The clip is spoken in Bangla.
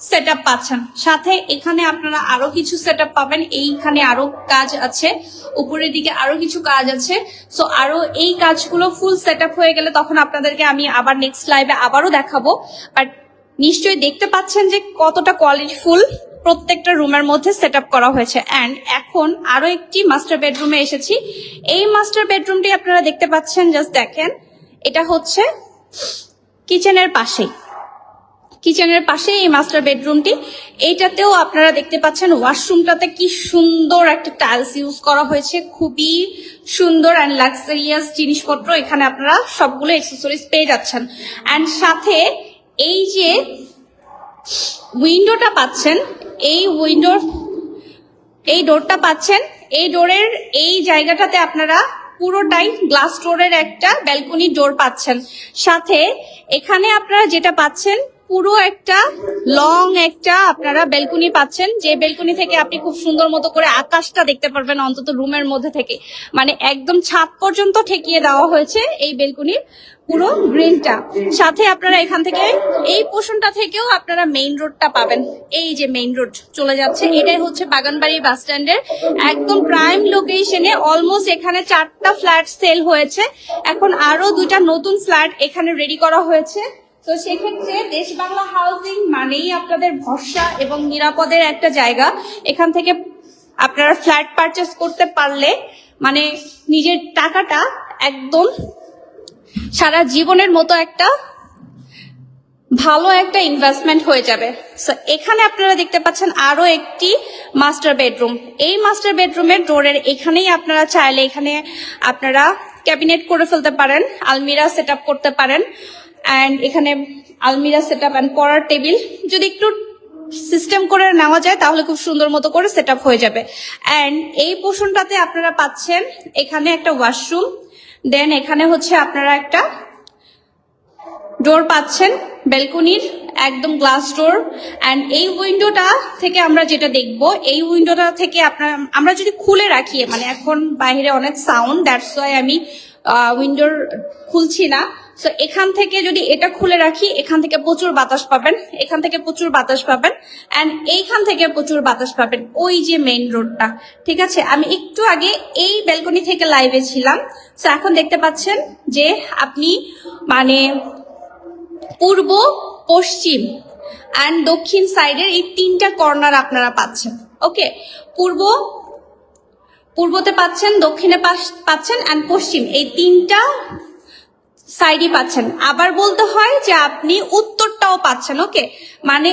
সেট পাচ্ছেন। সাথে এখানে আপনারা আরও কিছু সেট পাবেন। এইখানে আরও কাজ আছে। উপরের দিকে আরও কিছু কাজ আছে। সো আরও এই কাজগুলো ফুল সেট হয়ে গেলে তখন আপনাদেরকে আমি আবার নেক্সট লাইভে আবারও দেখাবো। বাট নিশ্চয়ই দেখতে পাচ্ছেন যে কতটা কোয়ালিটিফুল প্রত্যেকটা রুমের মধ্যে সেট করা হয়েছে। অ্যান্ড এখন আরও একটি মাস্টার বেডরুমে এসেছি। এই মাস্টার বেডরুমটি আপনারা দেখতে পাচ্ছেন জাস্ট দেখেন। এটা হচ্ছে কিচেনের পাশেই। কিচেনের পাশে এই মাস্টার বেডরুমটি এইটাতেও আপনারা দেখতে পাচ্ছেন ওয়াশরুমটাতে কি সুন্দর একটা টাইলস ইউজ করা হয়েছে। খুবই সুন্দর অ্যান্ড লাক্সারিয়াস জিনিসপত্র এখানে আপনারা সবগুলো এক্সেসরিজ পেয়ে যাচ্ছেন। অ্যান্ড সাথে এই যে উইন্ডোটা পাচ্ছেন, এই উইন্ডোর এই ডোরটা পাচ্ছেন, এই ডোরের এই জায়গাটাতে আপনারা পুরোটাই গ্লাস ডোরের একটা ব্যালকনি ডোর পাচ্ছেন। সাথে এখানে আপনারা যেটা পাচ্ছেন পুরো একটা লং একটা আপনারা বেলকুনি পাচ্ছেন। যে বেলকুনি থেকে আপনি খুব সুন্দর মতো করে আকাশটা দেখতে পারবেন অন্তত রুমের মধ্যে থেকে। মানে একদম ছাদ পর্যন্ত ঠেকিয়ে দেওয়া হয়েছে এই বেলকুনির পুরো গ্রিলটা সাথে আপনারা এখান থেকে এই পোর্শনটা থেকেও আপনারা মেইন রোডটা পাবেন। এই যে মেইন রোড চলে যাচ্ছে। এটাই হচ্ছে বাগানবাড়ি বাস স্ট্যান্ডের একদম প্রাইম লোকেশনে অলমোস্ট এখানে চারটা ফ্ল্যাট সেল হয়েছে। এখন আরও দুইটা নতুন ফ্ল্যাট এখানে রেডি করা হয়েছে। তো সেক্ষেত্রে দেশ বাংলা হাউজিং মানেই আপনাদের ভরসা এবং নিরাপদের একটা জায়গা। এখান থেকে আপনারা ফ্ল্যাট পারচেস করতে পারলে মানে নিজের টাকাটা একদম সারা জীবনের মতো একটা ভালো একটা ইনভেস্টমেন্ট হয়ে যাবে। এখানে আপনারা দেখতে পাচ্ছেন আরও একটি মাস্টার বেডরুম এই মাস্টার বেডরুমের ডোরের এখানেই আপনারা চাইলে এখানে আপনারা ক্যাবিনেট করে ফেলতে পারেন আলমিরা সেট করতে পারেন। অ্যান্ড এখানে আলমিরা সেট আপ অ্যান্ড পড়ার টেবিল যদি একটু সিস্টেম করে নেওয়া যায়, তাহলে খুব সুন্দর মতো করে সেট হয়ে যাবে। অ্যান্ড এই পোর্শনটাতে আপনারা পাচ্ছেন এখানে একটা ওয়াশরুম দেন এখানে হচ্ছে আপনারা একটা ডোর পাচ্ছেন বেলকনির একদম গ্লাস ডোর অ্যান্ড এই উইন্ডোটা থেকে আমরা যেটা দেখব, এই উইন্ডোটা থেকে আপনার, আমরা যদি খুলে রাখি মানে এখন বাইরে অনেক সাউন্ড দ্যাটস ওয়াই আমি উইন্ডোর খুলছি না। সো এখান থেকে যদি এটা খুলে রাখি, এখান থেকে প্রচুর বাতাস পাবেন, এখান থেকে প্রচুর বাতাস পাবেন অ্যান্ড এইখান থেকে প্রচুর বাতাস পাবেন ওই যে মেইন রোডটা ঠিক আছে? আমি একটু আগে এই ব্যালকনি থেকে লাইভে ছিলাম সো এখন দেখতে পাচ্ছেন যে আপনি মানে পূর্ব, পশ্চিম অ্যান্ড দক্ষিণ সাইডের এই তিনটা কর্নার আপনারা পাচ্ছেন ওকে পূর্ব, পূর্বতে পাচ্ছেন, দক্ষিণে পাচ্ছেন অ্যান্ড পশ্চিম, এই তিনটা সাইডই পাচ্ছেন। আবার বলতে হয় যে আপনি উত্তরটাও পাচ্ছেন ওকে? মানে